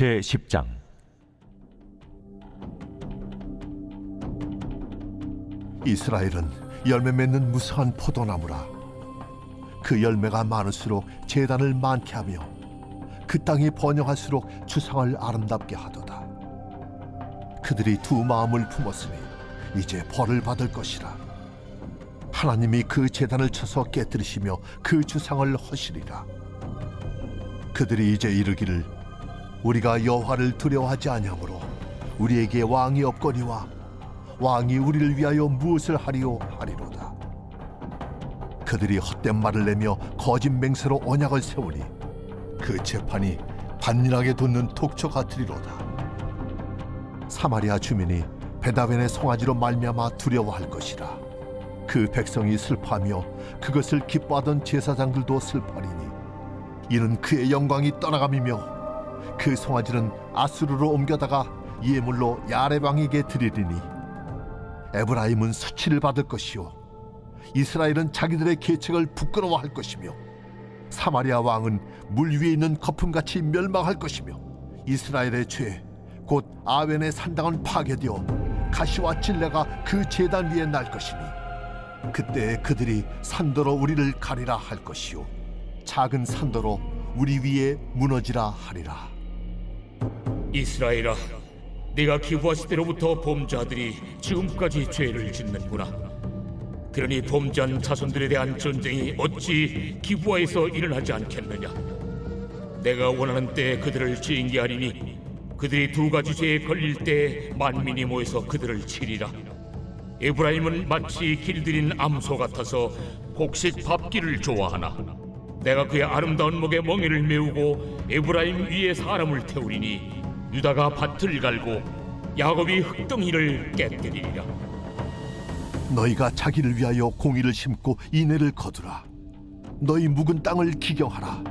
제 10장. 이스라엘은 열매 맺는 무성한 포도나무라. 그 열매가 많을수록 재단을 많게 하며 그 땅이 번영할수록 주상을 아름답게 하도다. 그들이 두 마음을 품었으니 이제 벌을 받을 것이라. 하나님이 그 재단을 쳐서 깨뜨리시며 그 주상을 허시리라. 그들이 이제 이르기를 우리가 여호와를 두려워하지 아니하므로 우리에게 왕이 없거니와 왕이 우리를 위하여 무엇을 하리오 하리로다. 그들이 헛된 말을 내며 거짓 맹세로 언약을 세우니 그 재판이 반일하게 돋는 독초 같으리로다. 사마리아 주민이 베다벤의 송아지로 말미암아 두려워할 것이라. 그 백성이 슬퍼하며 그것을 기뻐하던 제사장들도 슬퍼하리니 이는 그의 영광이 떠나감이며 그 송아지는 아수르로 옮겨다가 예물로 야레방에게 드리리니 에브라임은 수치를 받을 것이요 이스라엘은 자기들의 계책을 부끄러워할 것이며 사마리아 왕은 물 위에 있는 거품같이 멸망할 것이며 이스라엘의 죄 곧 아웬의 산당은 파괴되어 가시와 찔레가 그 제단 위에 날 것이니 그때 그들이 산도로 우리를 가리라 할 것이요. 작은 산도로 우리 위에 무너지라 하리라 이스라엘아, 네가 기부하실 때로부터 범죄자들이 지금까지 죄를 짓는구나. 그러니 범죄한 자손들에 대한 전쟁이 어찌 기부하에서 일어나지 않겠느냐? 내가 원하는 때에 그들을 징계하리니 그들이 두 가지 죄에 걸릴 때 만민이 모여서 그들을 치리라. 에브라임은 마치 길들인 암소 같아서 곡식 밥기를 좋아하나 내가 그의 아름다운 목에 멍에를 메우고 에브라임 위에 사람을 태우리니 유다가 밭을 갈고 야곱이 흙덩이를 깨뜨리리라 너희가 자기를 위하여 공의를 심고 인애를 거두라. 너희 묵은 땅을 기경하라.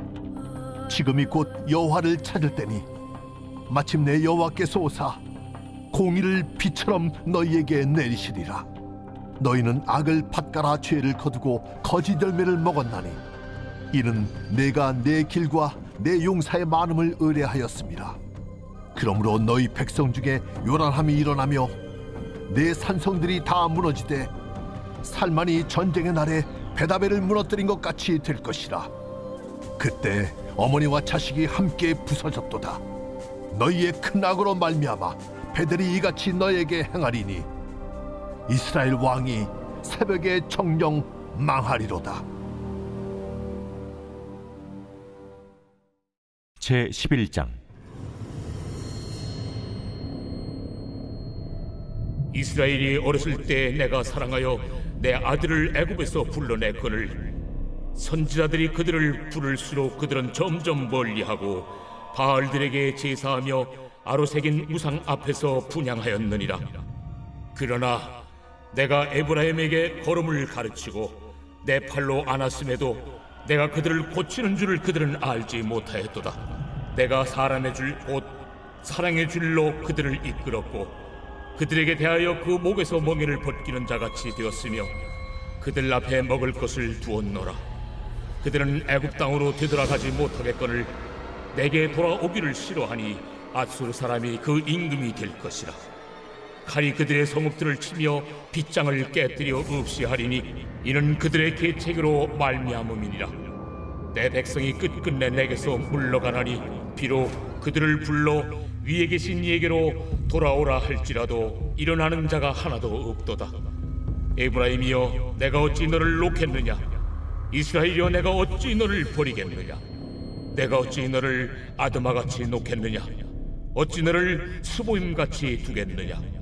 지금이 곧 여호와를 찾을 때니 마침내 여호와께서 오사 공의를 비처럼 너희에게 내리시리라. 너희는 악을 밭가라 죄를 거두고 거짓 열매를 먹었나니 이는 내가 내 길과 내 용사의 많음을 의뢰하였습니다. 그러므로 너희 백성 중에 요란함이 일어나며 내 산성들이 다 무너지되 살만이 전쟁의 날에 베다벨을 무너뜨린 것 같이 될 것이라. 그때 어머니와 자식이 함께 부서졌도다. 너희의 큰 악으로 말미암아 베델이 이같이 너에게 행하리니 이스라엘 왕이 새벽에 정령 망하리로다 제 11장. 이스라엘이 어렸을 때 내가 사랑하여 내 아들을 애굽에서 불러냈거늘 선지자들이 그들을 부를수록 그들은 점점 멀리하고 바알들에게 제사하며 아로새긴 우상 앞에서 분양하였느니라. 그러나 내가 에브라임에게 걸음을 가르치고 내 팔로 안았음에도 내가 그들을 고치는 줄을 그들은 알지 못하였도다. 내가 사람의 줄 곧 사랑의 줄로 그들을 이끌었고 그들에게 대하여 그 목에서 멍에를 벗기는 자같이 되었으며 그들 앞에 먹을 것을 두었노라. 그들은 애굽 땅으로 되돌아가지 못하겠거늘 내게 돌아오기를 싫어하니 아수르 사람이 그 임금이 될 것이라 칼이 그들의 성읍들을 치며 빗장을 깨뜨려 없이 하리니 이는 그들의 계책으로 말미암음이니라. 내 백성이 끝끝내 내게서 물러가나니 비록 그들을 불러 위에 계신 이에게로 돌아오라 할지라도 일어나는 자가 하나도 없도다. 에브라임이여 내가 어찌 너를 놓겠느냐? 이스라엘이여 내가 어찌 너를 버리겠느냐? 내가 어찌 너를 아드마같이 놓겠느냐? 어찌 너를 수보임같이 두겠느냐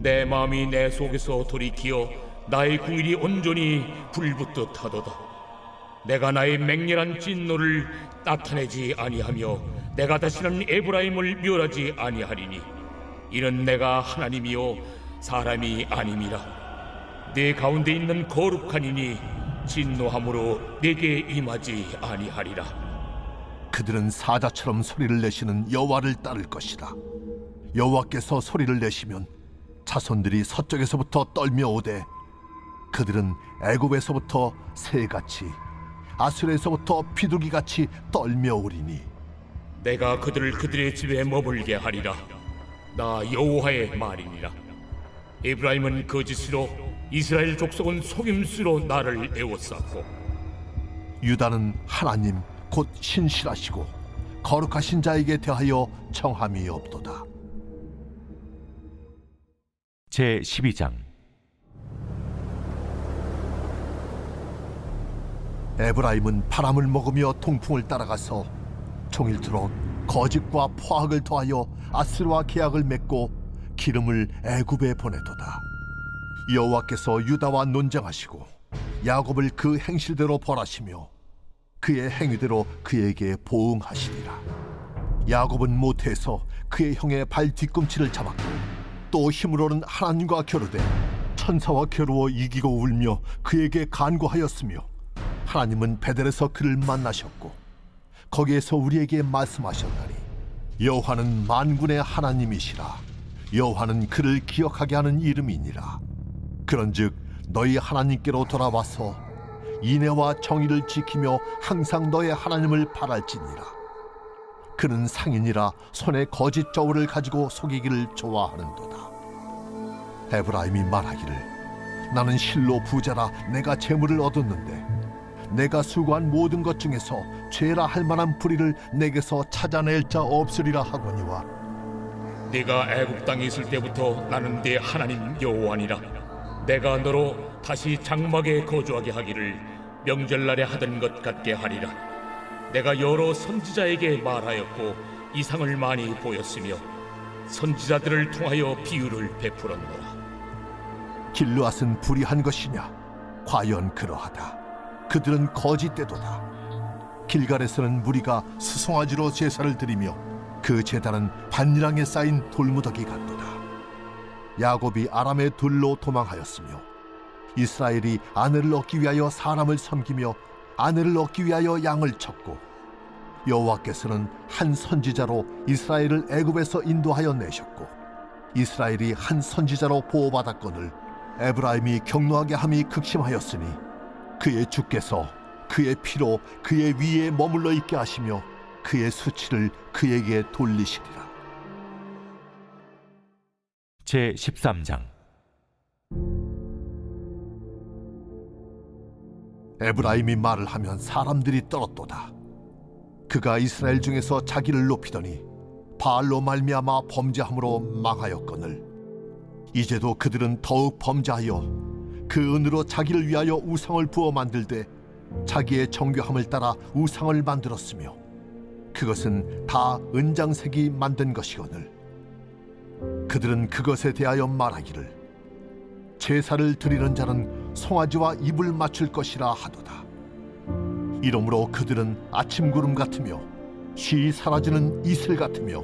내 마음이 내 속에서 돌이키어 나의 궁일이 온전히 불붙듯 하도다. 내가 나의 맹렬한 진노를 나타내지 아니하며 내가 다시는 에브라임을 멸하지 아니하리니 이는 내가 하나님이요 사람이 아님이라. 내 가운데 있는 거룩한 이니 진노함으로 내게 임하지 아니하리라. 그들은 사자처럼 소리를 내시는 여호와를 따를 것이다. 여호와께서 소리를 내시면 자손들이 서쪽에서부터 떨며 오되 그들은 애굽에서부터 새같이 아수르에서부터 비둘기같이 떨며 오리니 내가 그들을 그들의 집에 머물게 하리라. 나 여호와의 말이니라. 에브라임은 거짓으로 이스라엘 족속은 속임수로 나를 애워쌌고 유다는 하나님 곧 신실하시고 거룩하신 자에게 대하여 청함이 없도다. 제 12장 에브라임은 바람을 먹으며 통풍을 따라가서 종일토록 거짓과 포악을 더하여 아스르와 계약을 맺고 기름을 애굽에 보내도다. 여호와께서 유다와 논쟁하시고 야곱을 그 행실대로 벌하시며 그의 행위대로 그에게 보응하시리라. 야곱은 모태에서 그의 형의 발 뒤꿈치를 잡았고 또 힘으로는 하나님과 겨루되 천사와 겨루어 이기고 울며 그에게 간구하였으며 하나님은 베델에서 그를 만나셨고 거기에서 우리에게 말씀하셨나니 여호와는 만군의 하나님이시라. 여호와는 그를 기억하게 하는 이름이니라. 그런즉 너희 하나님께로 돌아와서 인애와 정의를 지키며 항상 너의 하나님을 바랄지니라 그는 상인이라 손에 거짓 저울을 가지고 속이기를 좋아하는도다 에브라임이 말하기를 나는 실로 부자라 내가 재물을 얻었는데 내가 수고한 모든 것 중에서 죄라 할 만한 불의를 내게서 찾아낼 자 없으리라 하거니와 네가 애굽 땅에 있을 때부터 나는 네 하나님 여호와니라. 내가 너로 다시 장막에 거주하게 하기를 명절날에 하던 것 같게 하리라. 내가 여러 선지자에게 말하였고 이상을 많이 보였으며 선지자들을 통하여 비유를 베풀었노라. 길르앗은 불의한 것이냐? 과연 그러하다. 그들은 거짓되도다. 길갈에서는 무리가 수송아지로 제사를 드리며 그 제단은 반일항에 쌓인 돌무더기 같도다. 야곱이 아람의 둘로 도망하였으며 이스라엘이 아내를 얻기 위하여 사람을 섬기며 아내를 얻기 위하여 양을 쳤고 여호와께서는 한 선지자로 이스라엘을 애굽에서 인도하여 내셨고 이스라엘이 한 선지자로 보호받았거늘 에브라임이 경노하게 함이 극심하였으니 그의 주께서 그의 피로 그의 위에 머물러 있게 하시며 그의 수치를 그에게 돌리시리라. 제 13장 에브라임이 말을 하면 사람들이 떨었도다. 그가 이스라엘 중에서 자기를 높이더니 바알로 말미암아 범죄함으로 망하였거늘. 이제도 그들은 더욱 범죄하여 그 은으로 자기를 위하여 우상을 부어 만들되 자기의 정교함을 따라 우상을 만들었으며 그것은 다 은장색이 만든 것이거늘. 그들은 그것에 대하여 말하기를 제사를 드리는 자는 송아지와 입을 맞출 것이라 하도다 이러므로 그들은 아침 구름 같으며 쉬 사라지는 이슬 같으며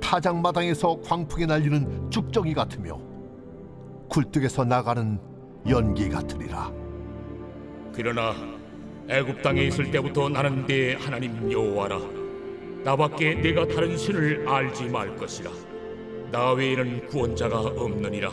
타작 마당에서 광풍에 날리는 쭉정이 같으며 굴뚝에서 나가는 연기 같으리라 그러나 애굽 땅에 있을 때부터 나는 네 하나님 여호와라. 나밖에 네가 다른 신을 알지 말 것이라. 나 외에는 구원자가 없느니라.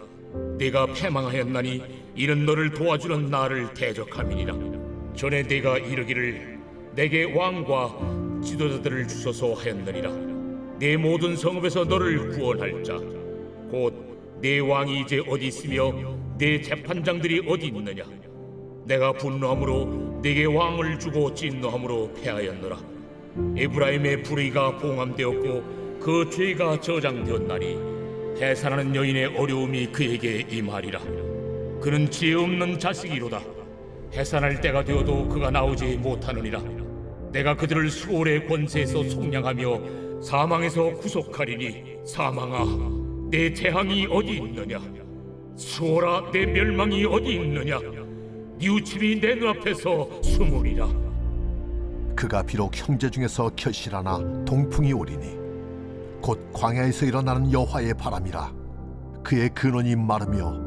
네가 패망하였나니 이는 너를 도와주는 나를 대적함이니라. 전에 네가 이르기를 내게 왕과 지도자들을 주소서 하였느니라. 내 모든 성읍에서 너를 구원할 자 곧 내 왕이 이제 어디 있으며 내 재판장들이 어디 있느냐? 내가 분노함으로 내게 왕을 주고 진노함으로 패하였노라. 에브라임의 불의가 봉함되었고 그 죄가 저장되었나니 해산하는 여인의 어려움이 그에게 임하리라. 그는 지혜 없는 자식이로다. 해산할 때가 되어도 그가 나오지 못하느니라. 내가 그들을 수월의 권세에서 속량하며 사망에서 구속하리니 사망아 내 재앙이 어디 있느냐? 수월아 내 멸망이 어디 있느냐? 뉘우침이 내 눈앞에서 숨으리라. 그가 비록 형제 중에서 결실하나 동풍이 오리니 곧 광야에서 일어나는 여호와의 바람이라. 그의 근원이 마르며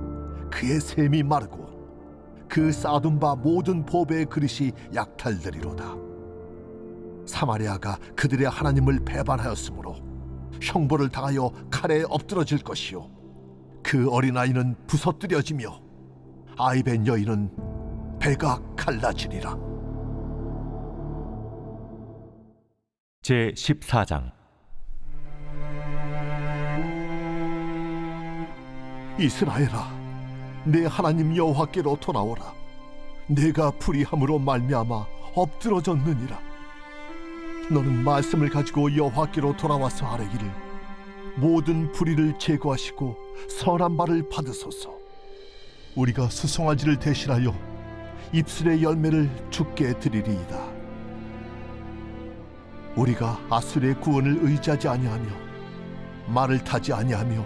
그의 샘이 마르고 그 쌓아둔 바 모든 보배의 그릇이 약탈되리로다. 사마리아가 그들의 하나님을 배반하였으므로 형벌을 당하여 칼에 엎드러질 것이요. 그 어린아이는 부서뜨려지며 아이벤 여인은 배가 갈라지리라. 제 14장 이스라엘아 내 하나님 여호와께로 돌아오라. 내가 불의함으로 말미암아 엎드러졌느니라. 너는 말씀을 가지고 여호와께로 돌아와서 아뢰기를 모든 불의를 제거하시고 선한 발을 받으소서. 우리가 수송아지를 대신하여 입술의 열매를 주께 드리리이다. 우리가 아술의 구원을 의지하지 아니하며 말을 타지 아니하며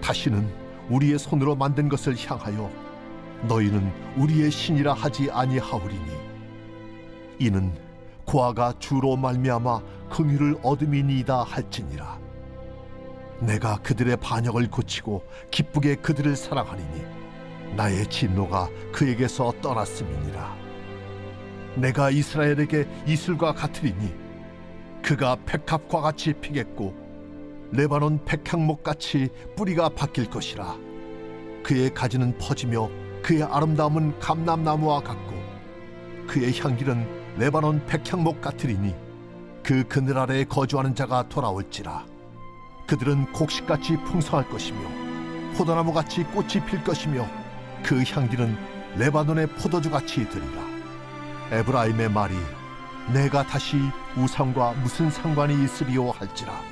다시는 우리의 손으로 만든 것을 향하여 너희는 우리의 신이라 하지 아니하오리니. 이는 고아가 주로 말미암아 긍휼을 얻음이니이다 할지니라. 내가 그들의 반역을 고치고 기쁘게 그들을 사랑하리니 나의 진노가 그에게서 떠났음이니라. 내가 이스라엘에게 이슬과 같으리니 그가 백합과 같이 피겠고 레바논 백향목 같이 뿌리가 바뀔 것이라. 그의 가지는 퍼지며 그의 아름다움은 감람나무와 같고 그의 향기는 레바논 백향목 같으리니 그 그늘 아래에 거주하는 자가 돌아올지라. 그들은 곡식같이 풍성할 것이며 포도나무같이 꽃이 필 것이며 그 향기는 레바논의 포도주같이 들리라. 에브라임의 말이 내가 다시 우상과 무슨 상관이 있으리요 할지라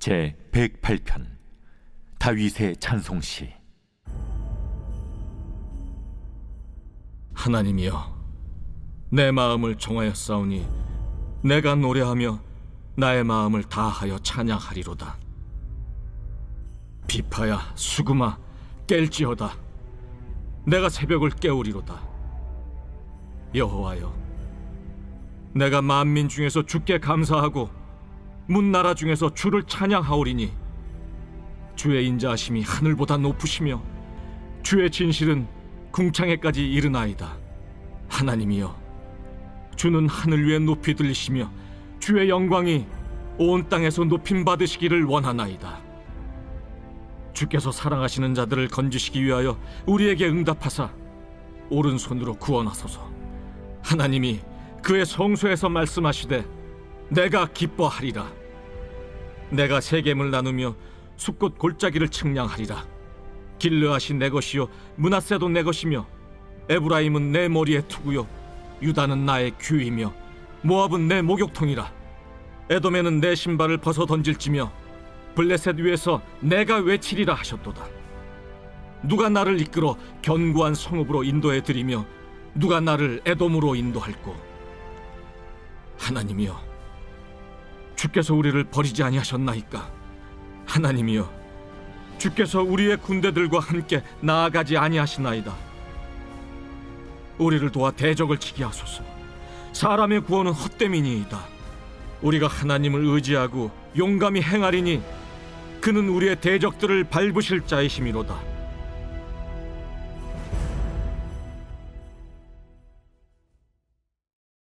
제 108편 다윗의 찬송시. 하나님이여 내 마음을 정하였사오니 내가 노래하며 나의 마음을 다하여 찬양하리로다. 비파야 수금아 깰지어다. 내가 새벽을 깨우리로다. 여호와여 내가 만민 중에서 주께 감사하고 문나라 중에서 주를 찬양하오리니 주의 인자하심이 하늘보다 높으시며 주의 진실은 궁창에까지 이르나이다. 하나님이여, 주는 하늘 위에 높이 들리시며 주의 영광이 온 땅에서 높임 받으시기를 원하나이다. 주께서 사랑하시는 자들을 건지시기 위하여 우리에게 응답하사 오른손으로 구원하소서. 하나님이 그의 성소에서 말씀하시되 내가 기뻐하리라. 내가 세겜을 나누며 숲꽃 골짜기를 측량하리라. 길르앗이 내 것이요 문하세도 내 것이며 에브라임은 내 머리에 투구요 유다는 나의 규이며 모압은 내 목욕통이라. 에돔에는 내 신발을 벗어 던질지며 블레셋 위에서 내가 외치리라 하셨도다. 누가 나를 이끌어 견고한 성읍으로 인도해 드리며 누가 나를 에돔으로 인도할꼬? 하나님이여 주께서 우리를 버리지 아니하셨나이까 하나님이여 주께서 우리의 군대들과 함께 나아가지 아니하시나이다. 우리를 도와 대적을 치게 하소서. 사람의 구원은 헛됨이니이다. 우리가 하나님을 의지하고 용감히 행하리니 그는 우리의 대적들을 밟으실 자이심이로다.